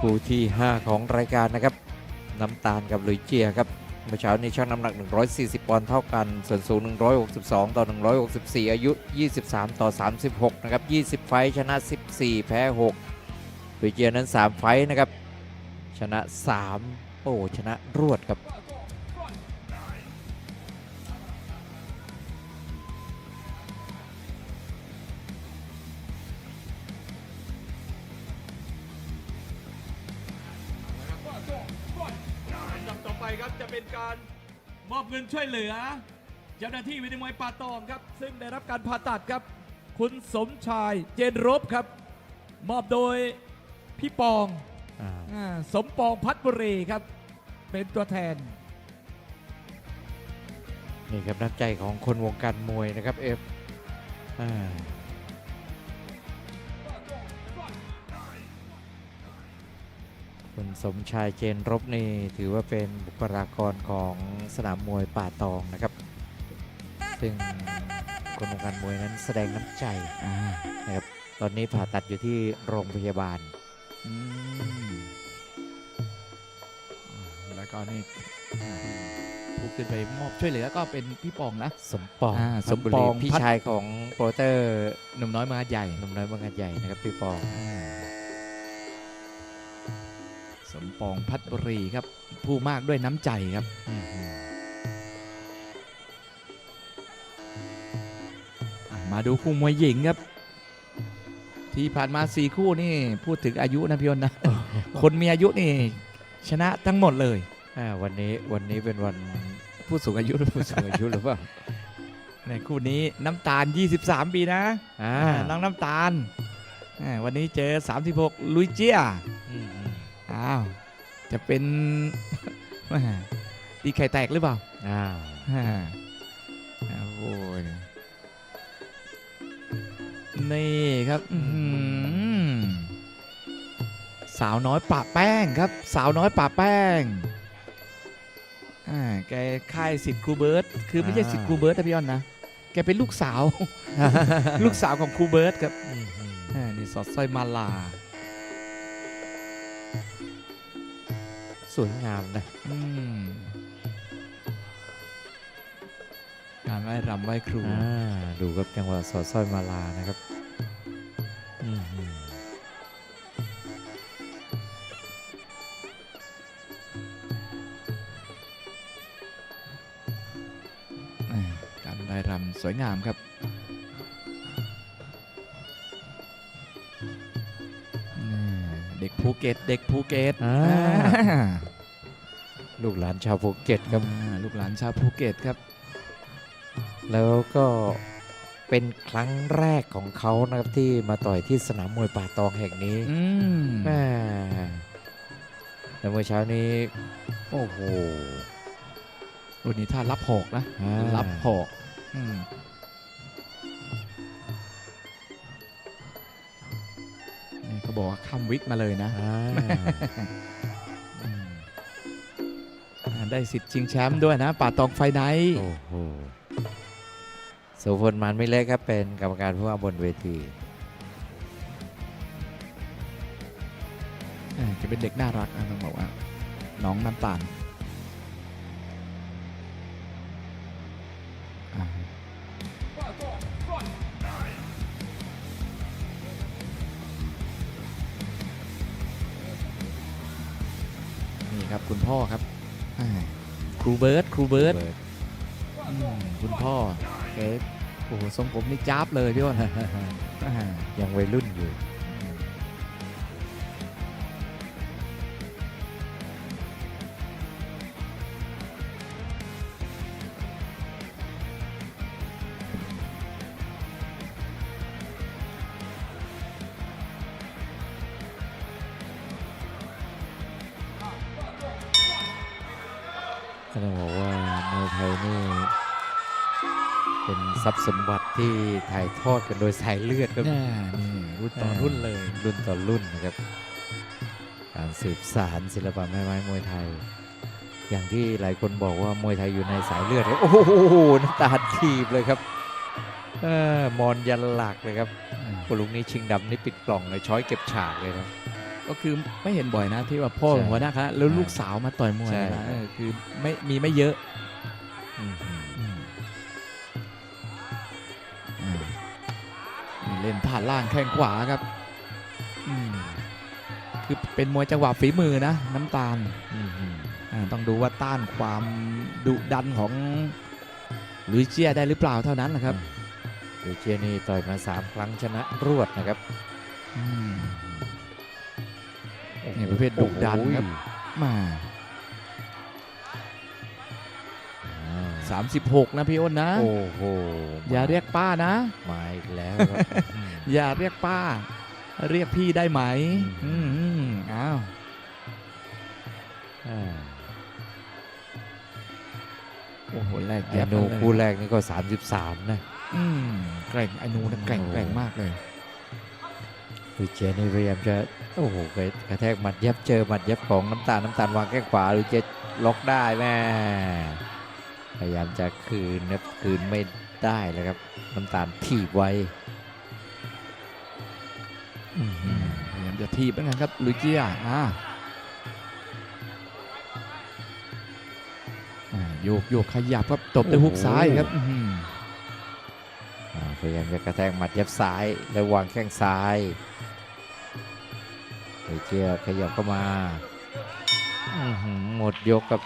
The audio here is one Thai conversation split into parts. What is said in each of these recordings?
คู่ที่ 5 ของรายการนะครับ น้ำตาลกับลุยเจียครับเมื่อเช้านี้ช่างน้ำหนัก 140 ปอนด์เท่ากัน ส่วนสูง 162 ต่อ 164 อายุ 23 ต่อ 36 นะครับ 20 ไฟชนะ 14 แพ้ 6ลุยเจียนั้น 3 ไฟนะครับ ชนะ 3 โอ้ ชนะรวดครับ มอบเงินช่วยเหลือ เจ้าหน้าที่วินิมวยป่าตองครับ ซึ่งได้รับการผ่าตัดครับ คุณสมชายเจนรบครับ มอบโดยพี่ปองอ่าอาสมปองพัฒบุรีครับ เป็นตัวแทน นี่ครับน้ำใจของคนวงการมวยนะครับเอฟอ่า คุณสมชายเจนรบนี่ถือว่าเป็นบุคลากรของสนามมวยป่าตองนะครับ ซึ่งคนวงการมวยนั้นแสดงน้ำใจนะครับตอนนี้ผ่าตัดอยู่ที่โรงพยาบาลอืมแล้วก็นี่อ่าผู้ขึ้นไปมอบช่วยเหลือก็เป็นพี่ปองนะ สมปองอ่าพัฒบุสมปรีองพี่พัฒชายของโปรเตอร์หนุ่มน้อยมาใหญ่หนุ่มน้อยบางกาใหญ่นะครับพี่ปอง สมปองพัฒบุรีครับ ผู้มากด้วยน้ำใจครับอืมอืมอะมาดูคู่มวยหญิงครับ ที่ผ่านมาสี่คู่นี่พูดถึงอายุนะพี่ยนต์นะ คนมีอายุนี่ ชนะทั้งหมดเลยอ่าวันนี้วันนี้เป็นวันผู้สูงอายุหรือผู้สูงอายุหรือเปล่าในคู่นี้น้ำตาล 23 ปีนะอ่าอ่าน้องน้ำตาลอ่าวันนี้เจอ 36 ลุยเจีย อืมอืมอ้าว จะเป็นแม่ตีไข่แตกหรือเปล่า อ้าวฮ่าอ่าโอ้ยนี่ครับอื้อหือสาวน้อยปะแป้งครับ สาวน้อยปะแป้งอ่าแกค่ายสิทธิ์ครูเบิร์ตคือไม่ใช่สิทธิ์ครูเบิร์ตนะพี่ยอนนะแกเป็นลูกสาว ลูกสาวของครูเบิร์ตครับอืมอืมอ่านี่สอดสร้อยมาลา สวยงามนะอืมการไหว้รำไหว้ครูอ่าดูครับจังหวะสอดสร้อยมาลานะครับอืมอืมอ่าการไหว้รำสวยงามครับอ่าเด็กภูเก็ต เด็กภูเก็ตอ่าอ่า ลูกหลานชาวภูเก็ตครับ อ่าลูกหลานชาวภูเก็ตครับ แล้วก็เป็นครั้งแรกของเขานะครับที่มาต่อยที่สนามมวยป่าตองแห่งนี้อืมแม่แล้วเมื่อเช้านี้ โอ้โหวันนี้ถ้ารับหอกนะ อ่ารับหอกอืมนี่เขาบอกว่าข้ามวิกมาเลยนะ อ่าอืมอ่า ได้สิทธิ์ชิงแชมป์ด้วยนะป่าตองไฟไนท์โอ้โหโสพลมันไม่เล็กครับเป็นกรรมการผู้ว่าบนเวทีอ่าจะเป็นเด็กน่ารักนะต้องบอกว่า น้องน้ำตาล รูเบิร์ตครูเบิร์ตเบิร์ดอืมคุณพ่อเกโอ้โหทรงผมนี่จ้าบเลยพี่อ้นอ่ายังวัยรุ่นอยู่ สมบัติที่ถ่ายทอดกันโดยสายเลือดครับแน่นี่รุ่นต่อรุ่นเลย รุ่นต่อรุ่นนะครับ การสืบสารศิลปะแม่ไม้มวยไทย อย่างที่หลายคนบอกว่ามวยไทยอยู่ในสายเลือดเลยโอ้โหน้ำตาทีบเลยครับเออมอนยันหลักเลยครับคนลุงนี้ชิงดำนี่ปิดกล่องเลยช้อยเก็บฉากเลยครับก็คือไม่เห็นบ่อยนะที่ว่าพ่อใช่หัวหน้าคณะแล้วใช่ลูกสาวมาต่อยมวยใช่นะเออคือไม่มีไม่เยอะ ล่นผ่านล่างแข้งขวาครับอืมคือเป็นมวยจังหวะฝีมือนะ น้ำตาลอืมอืมอ่าต้องดูว่าต้านความดุดันของหลุยเจียได้หรือเปล่าเท่านั้นแหละครับหลุยเจียนี่ต่อยมาสามครั้งชนะรวดนะครับอืมนี่ประเภทดุดันครับมา 36 นะพี่อ้นนะ โอ้โหอย่าเรียกป้านะ มาอีกแล้วครับอืมอย่าเรียกป้า เรียกพี่ได้ไหมอือืมมอืมอ้าวอ่าโอ้โหแรกไอ้แย็บหนูเลยคู่แรกนี่ก็ 33 นะอืมแกร่งไอ้หนูนะแกร่งโอ้โหแกร่งมากเลยหลุยเจียนี่พยายามจะโอ้โหกระแทกหมัดเย็บเจอหมัดเย็บของน้ำตาลน้ำตาลวางแข้งขวาหลุยเจียล็อกได้แม่ พยายามจะคืนครับคืนไม่ได้เลยครับน้ำตาลถีบไว้อืมอืมพยายามจะทีบเหมือนกันครับลุยเจียอ่าอ่าโยกโยกขยับครับตบด้วยฮุกซ้ายครับอื้อหืออ่าพยายามจะกระแทกหมัดเย็บซ้ายแล้ววางแข้งซ้ายหลุยเจียขยับเข้ามาอื้อหือหมดยกครับ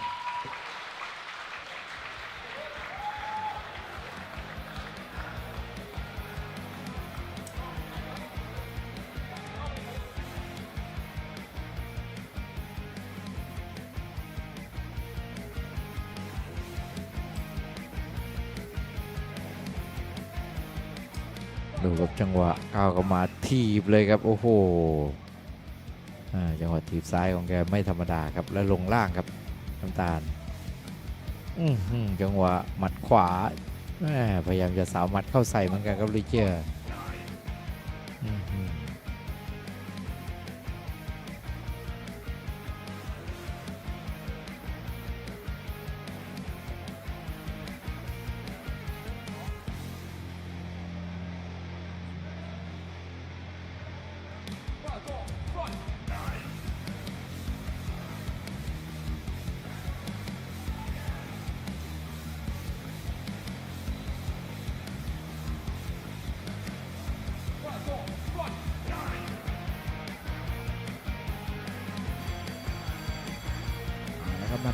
ดูกับจังหวะก้าวเข้ามาทีบเลยครับ โอ้โหจังหวะทีบซ้ายของแกไม่ธรรมดาครับ และลงล่างครับน้ำตาลจังหวะหมัดขวาพยายามจะสาวหมัดเข้าใส่เหมือนกันครับลิเจอร์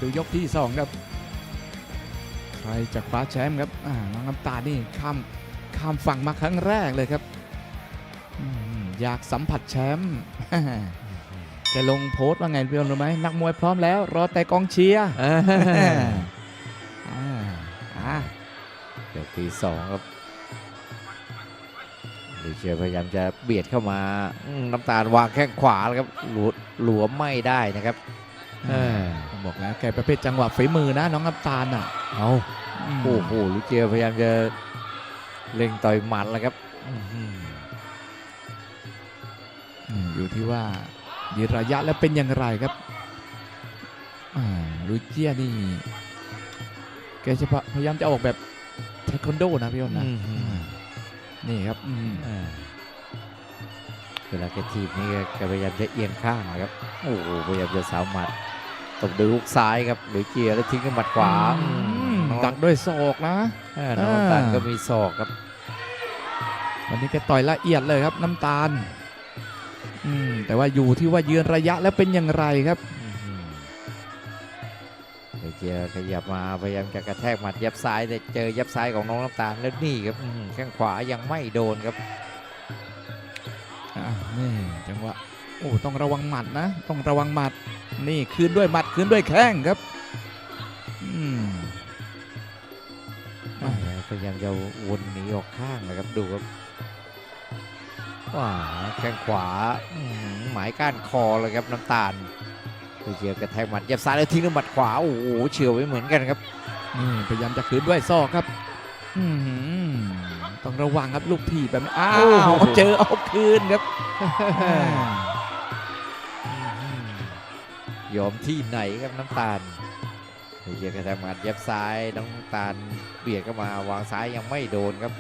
ดูยกที่สองครับ ใครจะคว้าแชมป์ครับอ่าน้องน้ำตาลนี่ข้ามข้ามฝั่งมาครั้งแรกเลยครับอืมอยากสัมผัสแชมป์แกลงโพสต์ว่าไงพี่อ้นรู้ไหมนักมวยพร้อมแล้ว รอแต่กองเชียร์อ่าอ่าอ่าเดี๋ยวตีสองครับลิเจอร์พยายามจะเบียดเข้ามาอื้อน้ำตาลวางแข้งขวาแล้วครับหลวหลวมไม่ได้นะครับเออผม บอกแล้วแกประเภทจังหวะฝีมือนะน้องน้ำตาลอะเอามโอ้โหลูกเจียพยายามจะเล็งต่อยหมัดแล้วครับอื้อหืออืมอยู่ที่ว่ายืนระยะแล้วเป็นอย่างไรครับอ่าลุยเจียนี่แกจะพยายามจะออกแบบเทควันโดนะพี่อ้นนะอื้อหืออ่านี่ครับอืมอ่าเวลาแกทีบนี่แกพยายามจะเอียงข้างนะครับ โอ้โหพยายามจะสาวหมัด ตบด้วยลูกซ้ายครับหรือเจียแล้วทิ้งด้วยหมัดขวาอืมอืมน้องดักด้วยศอกนะเออน้องน้ำตาลอ่าก็มีศอกครับ วันนี้แกต่อยละเอียดเลยครับน้ำตาลอืมแต่ว่าอยู่ที่ว่ายืนระยะแล้วเป็นอย่างไรครับอื้อหือหรือเจียขยับมาพยายามจะกระแทกหมัดยับซ้ายแต่เจอยับซ้ายของน้องน้ำตาลแล้วนี่ครับอื้อหือแข้งขวายังไม่โดนครับอะนี่จังหวะ โอ้ต้องระวังหมัดนะ ต้องระวังหมัด นี่คืนด้วยหมัดคืนด้วยแข้งครับอืมอะพยายามจะวนหนีออกข้างนะครับดูครับว้าแข้งขวาอื้อหือหมายก้านคอเลยครับน้ำตาลดูเจียกระแทกหมัดยับซ้ายแล้วทิ้งด้วยหมัดขวาโอ้โหเฉียวไว้เหมือนกันครับนี่พยายามจะคืนด้วยศอกครับอืมต้องระวังครับลูกทีบแบบนี้อ้าโอ้วโหเจอเอาคืนครับ ยอมที่ไหนครับน้ำตาลเจียกระทำงานเย็บซ้ายน้ำตาลเบียดเข้ามาวางซ้ายยังไม่โดนครับ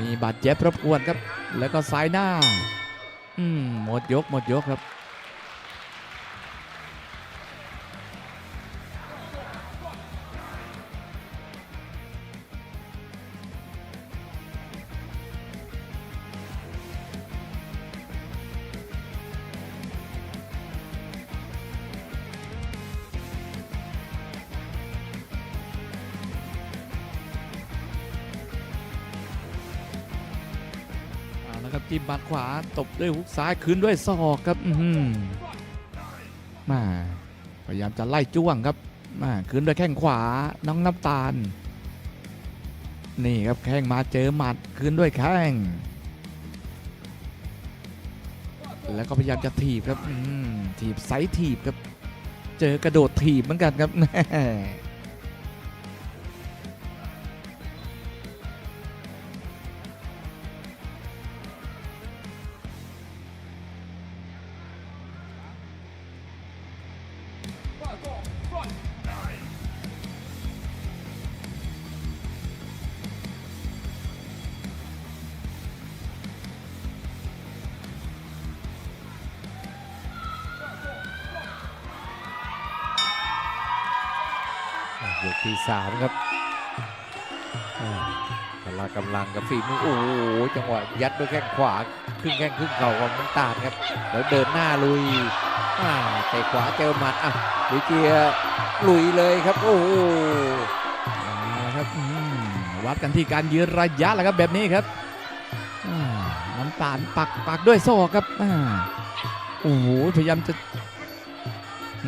มีบาดเจ็บรบกวนครับ แล้วก็ซ้ายหน้า อืมหมดยกหมดยกครับ จิ้มบัดขวาตบด้วยฮุกซ้ายคืนด้วยศอกครับอืมาพยายามจะไล่จ้วงครับมาคืนด้วยแข้งขวาน้องน้ำตาล นี่ครับแข้งมาเจอหมัดคืนด้วยแข้งแล้วก็พยายามจะถีบครับอืมถีบไซส์ถีบครับ เจอกระโดดถีบเหมือนกันครับแน่ ที่สามครับพละกำลังกับฝีมือโอ้โหจังหวะยัดด้วยแข้งขวาครึ่งแข้งครึ่งเข่าของน้ำตาลครับ แล้วเดินหน้าลุยอ่าเตะขวาเจอหมัดอะหรือเจียลุยเลยครับ โอ้โหครับวัดกันที่การยืนระยะแหละครับแบบนี้ครับน้ำตาลปักปักด้วยศอกครับอ่าโอ้โหพยายามจะ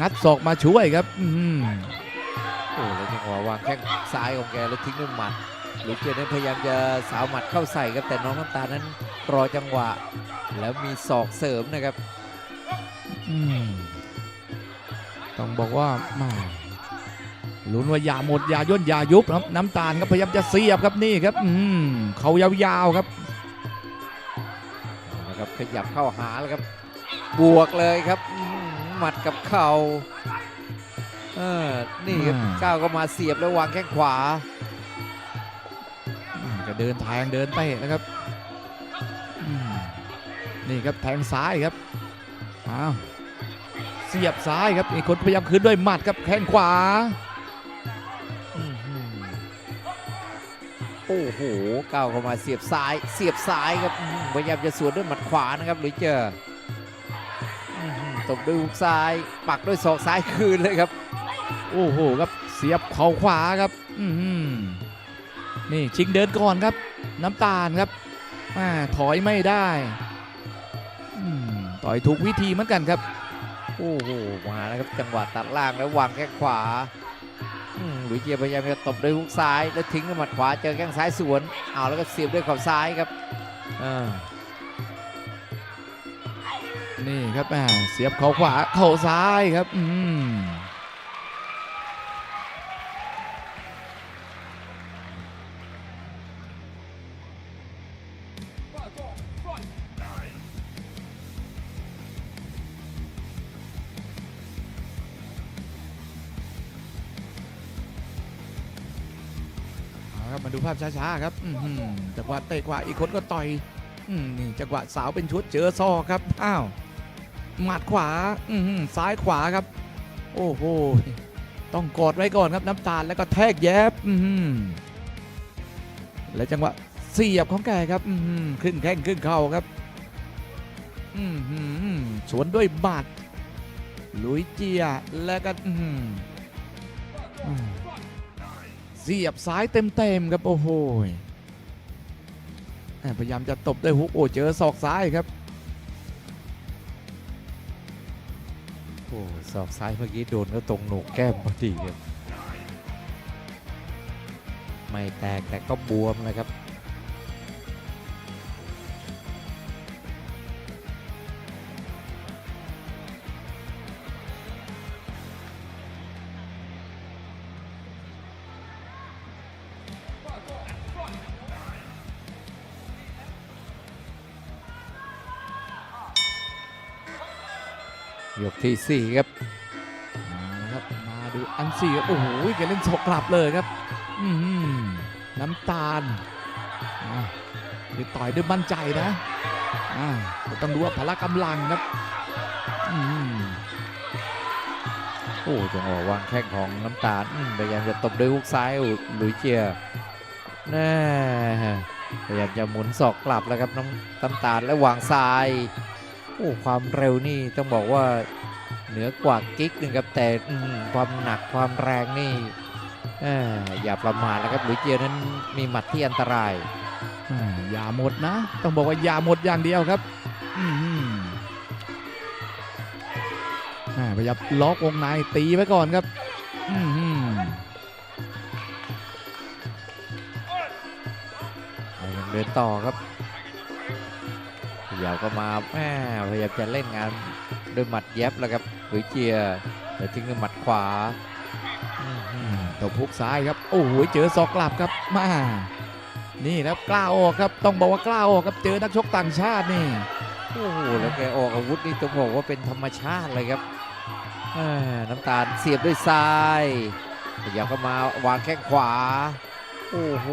งัดศอกมาช่วยครับ อืม อ้แล้วจังหวะวางแข้งซ้ายของแกแล้วทิ้งด้วยหมัดหรือเจียนั้นพยายามจะสาวหมัดเข้าใส่ครับแต่น้องน้ำตาลนั้นรอจังหวะ แล้วมีศอกเสริมนะครับอืมต้องบอกว่ามาลุ้นว่าอย่าหมดอย่าย่นอย่ายุบครับน้ำตาลครับพยายามจะเสียบครับนี่ครับ อืมเขายาวๆครับเอาละครับขยับเข้าหาแล้วครับ บวกเลยครับอื้อหือหมัดกับเข่าเออนี่ครับอ่า ก้าวก็มาเสียบแล้ววางแข้งขวาอืมก็เดินแทงเดินเตะนะครับอืมนี่ครับแทงซ้ายครับอ้าวเสียบซ้ายครับอีกคนพยายามคืนด้วยหมัดครับแข้งขวาอื้อหือโอ้โหก้าวเข้ามาเสียบซ้ายเสียบซ้ายครับอื้อหือพยายามจะสวนด้วยหมัดขวานะครับหรือเจออื้อหือตบด้วยฮุกซ้าย ปักด้วยศอกซ้ายคืนเลยครับ โอ้โหครับเสียบเข่าขวาครับอืนี่ชิงเดินก่อนครับ น้ำตาลครับอ่าถอยไม่ได้ต่อยถูกวิธีเหมือนกันครับโอ้โหมาแล้วครับจังหวะตัดล่างแล้ววางแข้งขวาหลุยเจียพยายามจะตบด้วยฮุกซ้ายแล้วทิ้งด้วยหมัดขวาเจอแข้งซ้ายสวนเอาแล้วก็เสียบด้วยข่าซ้ายครับนี่ครับอ่าเสียบเข่าขวาเข่าซ้ายครับ อืมาพช้าๆครับจังหวะเตะขวาอีกคนก็ต่อยอนี่จังหวะสาวเป็นชุดเจอซอครับอ้าวหมัดขวาซ้ายขวาครับ โอ้โหต้องกอดไว้ก่อนครับน้ำตาลแล้วก็แทกแยบและจังหวะเสียบของแกครับอื้อหือครึ่งแข้งครึ่งเข่าครับสวนด้วยบาดลุยเจียแล้วก็ สียบซ้ายเต็มๆครับโอ้โหพยายามจะตบด้วยฮุกโอ้เจอศอกซ้ายครับโอ้ศอกซ้ายเมื่อกี้โดนก็ตรงโหนกแก้มพอดีครับไม่แตกแต่ก็บวมนะครับ ที่สี่ครับมาแล้วครับมาดูอันสี่ครับโอ้โหแกเล่นศอกกลับเลยครับอือหือน้ำตาลอะคือต่อยด้วยมั่นใจนะอ่าก็ต้องดูว่าพละกำลังครับอืมโอ้จังหวะวางแข้งของน้ำตาลอืมพยายามจะตบด้วยฮุกซ้ายโอ้หลุยเจียแน่พยายามจะหมุนศอกกลับแล้วครับน้ำน้ำตาลและวางซ้ายโอ้ความเร็วนี่ต้องบอกว่า เหนือกว่ากิ๊กหนึงครับแต่อืมความหนักความแรงนี่เอ้ออย่าประมาทนะครับหลุยเจียนั้นมีหมัดที่อันตรายอ่าอย่าหมดนะ ต้องบอกว่าอย่าหมดอย่างเดียวครับอืมอ่าพยายามล็อกวงในตีไว้ก่อนครับอืมยังเดินต่อครับพ ยายามก็มาแม่พยายามจะเล่นงานด้วยหมัดแย็บแล้วครับหุยเจียแต่ทิ้งด้วยหมัดขวาตบพุกซ้ายครับโอ้โหเจอศอกกลับครับมานี่ครับกล้าออกครับต้องบอกว่ากล้าออกครับเจอนักชกต่างชาตินี่โอ้โหแล้วแกออกอาวุธนี่ต้องบอกว่าเป็นธรรมชาติเลยครับน้ำตาลเสียบด้วยซ้ายพยายามก็มาวางแข้งขวา โอ้โห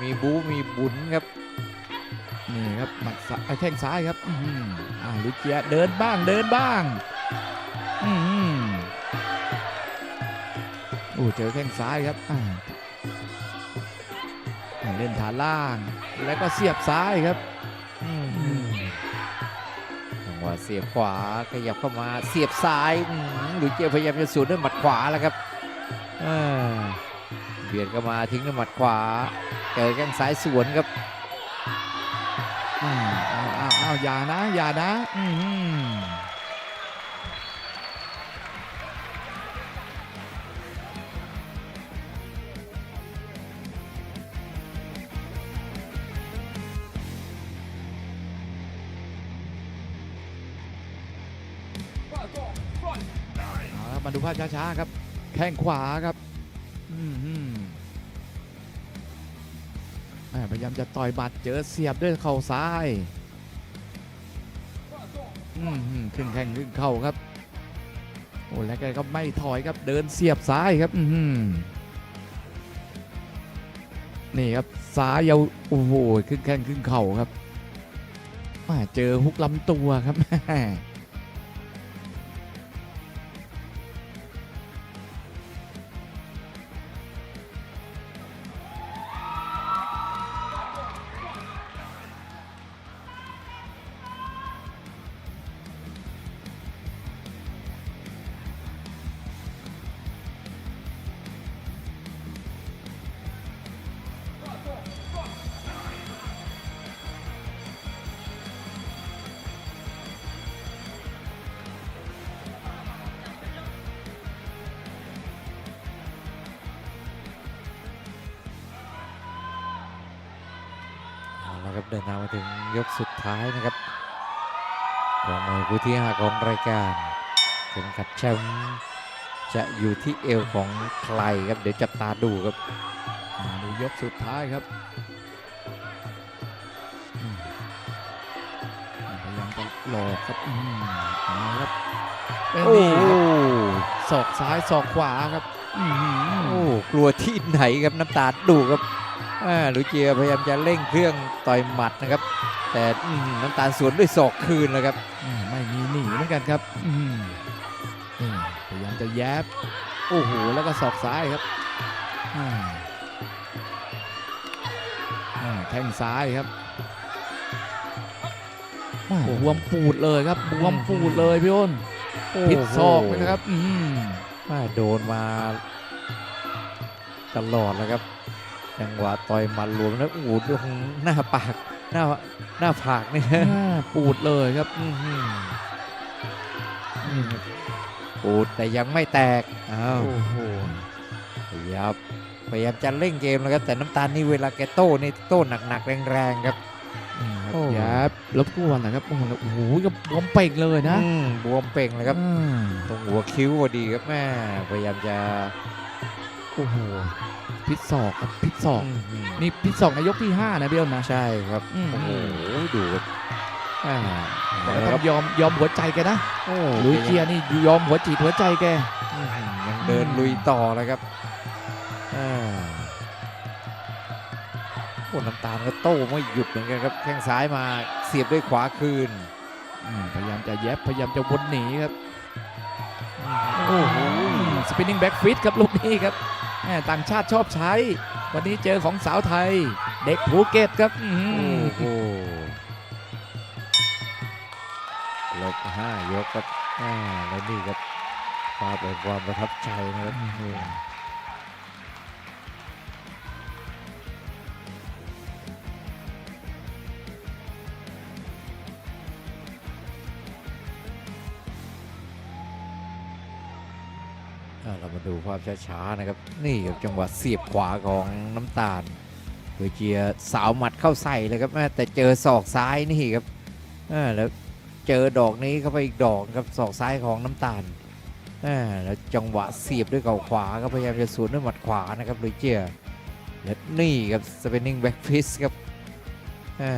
มีบูมีบุญครับ นี่ครับหมัดซ้ายแข้งซ้ายครับอืมอาลุเจียเดินบ้างเดินบ้างอืมโอ้เจอแข้งซ้ายครับอ่าเล่นฐานล่างแล้วก็เสียบซ้ายครับจังหวะเสียบขวาขยับเข้ามาเสียบซ้ายหลุยเจียพยายามจะสวนด้วยหมัดขวาแล้วครับเบียดเข้ามาทิ้งด้วยหมัดขวาเจอแข้งซ้ายสวนครับ อ้าวอ้าวอ้าวอ้าวอย่านะอย่านะอืมเอาละมาดูภาพช้าๆครับ แข้งขวาครับ อืมฮึ่มอ่า พยายามจะต่อยบัดเจอเสียบด้วยเข่าซ้ายอืมฮึ่มขึ้นแข้งขึ้นเข่าครับ โอ้แล้วแกก็ไม่ถอยครับเดินเสียบซ้ายครับอืมฮึ่มนี่ครับซ้ายยาวโอ้โหขึ้นแข้งขึ้นเข่าครับอ่าเจอฮุกลำตัวครับ ดินทางมาถึงยกสุดท้ายนะครับของมวยคู่ที่5ของรายการเข็มขัดแชมป์จะอยู่ที่เอวของใครครับเดี๋ยวจับตาดูครับมาดูยกสุดท้ายครับอืมพยายามจะหลอกครับอืมเอาครับเป็นโอ้นี่โหครับศอกซ้ายศอกขวาครับอืมโอ้กลัวที่ไหนครับน้ำตาดูครับอ่า หลุยเจียพยายามจะเร่งเครื่องต่อยหมัดนะครับ แต่อื้อหือน้ำตาลสวนด้วยศอกคืนแล้วครับอืมไม่มีหนีเหมือนกันครับอืมนี่พยายามจะแยบโอ้โหแล้วก็ศอกซ้ายครับอ่าอ่าแข้งซ้ายครับอ่าบวมปูดเลยครับบวมปูดเลยพี่อ้นพิษศอกเลยนะครับอืมมาโดนมาตลอดแล้วครับ จังหวะต่อยหมัดหลวมแล้วโอ้โหตรงหน้าปากหน้าหน้าผากนี่อ่าปูดเลยครับอื้อหือนี่ครับปูดแต่ยังไม่แตกอ้าวโอ้โหพยายามพยายามจะเร่งเกมแล้วครับแต่น้ำตาลนี่เวลาแกโต้นี่โต้หนักๆแรงๆครับนี่ครับโอ้แยบรบกวนนะครับโอ้โหโอ้โหกับบวมเป่งเลยนะอืมบวมเป่งเลยครับอืมตรงหัวคิ้วพอดีครับแม่พยายามจะโอ้โห พิษศอกครับพิษศอกอื้อหือนี่พิษศอกในยกที่ห้านะพี่อ้นนะ ใช่ครับอืมโอ้โหดูครับอ่าแต่แล้วต้คอรับงยอมยอมหัวใจแกนะโอ้ลุยเกียร์นี่ยอมหัวจิตหัวใจแกอื้อหือยังเดินลุยต่อเลยครับอ่าโอ้อ้น้ำตาลก็โต้ไม่หยุดเหมือนกันครับแข้งซ้ายมาเสียบด้วยขวาคืนอืมพยายามจะแยบพยายามจะวนหนีครับ โอ้โหสปินนิ่งแบ็กฟิตครับลูกนี้ครับแหม่ ต่างชาติชอบใช้ วันนี้เจอของสาวไทย เด็กภูเก็ตครับอื้อหืโอ้อโหลบห้ายกครับอ่าแล้วนี่ครับภาพแห่งความประทับใจนะครับ เรามาดูภาพช้าๆนะครับ นี่ครับจังหวะเสียบขวาของน้ำตาลเฮอร์เจียสาวหมัดเข้าใส่เลยครับแม่แต่เจอศอกซ้ายนี่ครับแล้วเจอดอกนี้เข้าไปอีกดอกครับศอกซ้ายของน้ำตาลแล้วจังหวะเสียบด้วยเข่าขวาก็พยายามจะสวนด้วยหมัดขวานะครับเฮอร์เจียและนี่ครับสเปนนิ่งแบ็กฟิสครับอ่า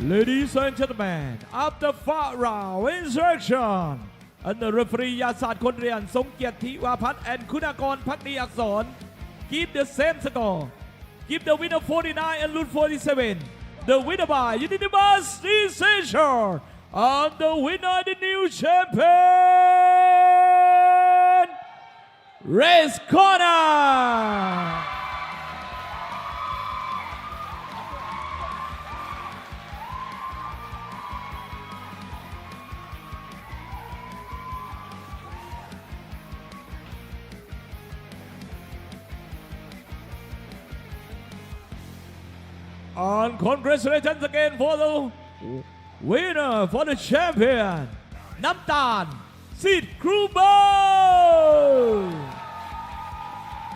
Ladies and gentlemen, after five round instruction, under referee ยาศาสตร์คนเรียน สมเกียรติธิวาพัฒน์ and คุณากรพักดีอักษร keep the same score. Give the winner 49 and lose 47. The winner by unanimous decision. And the winner, the new champion, Race Corner. Congratulations again for the winner, for the champion, Namtan. Sid Krubo.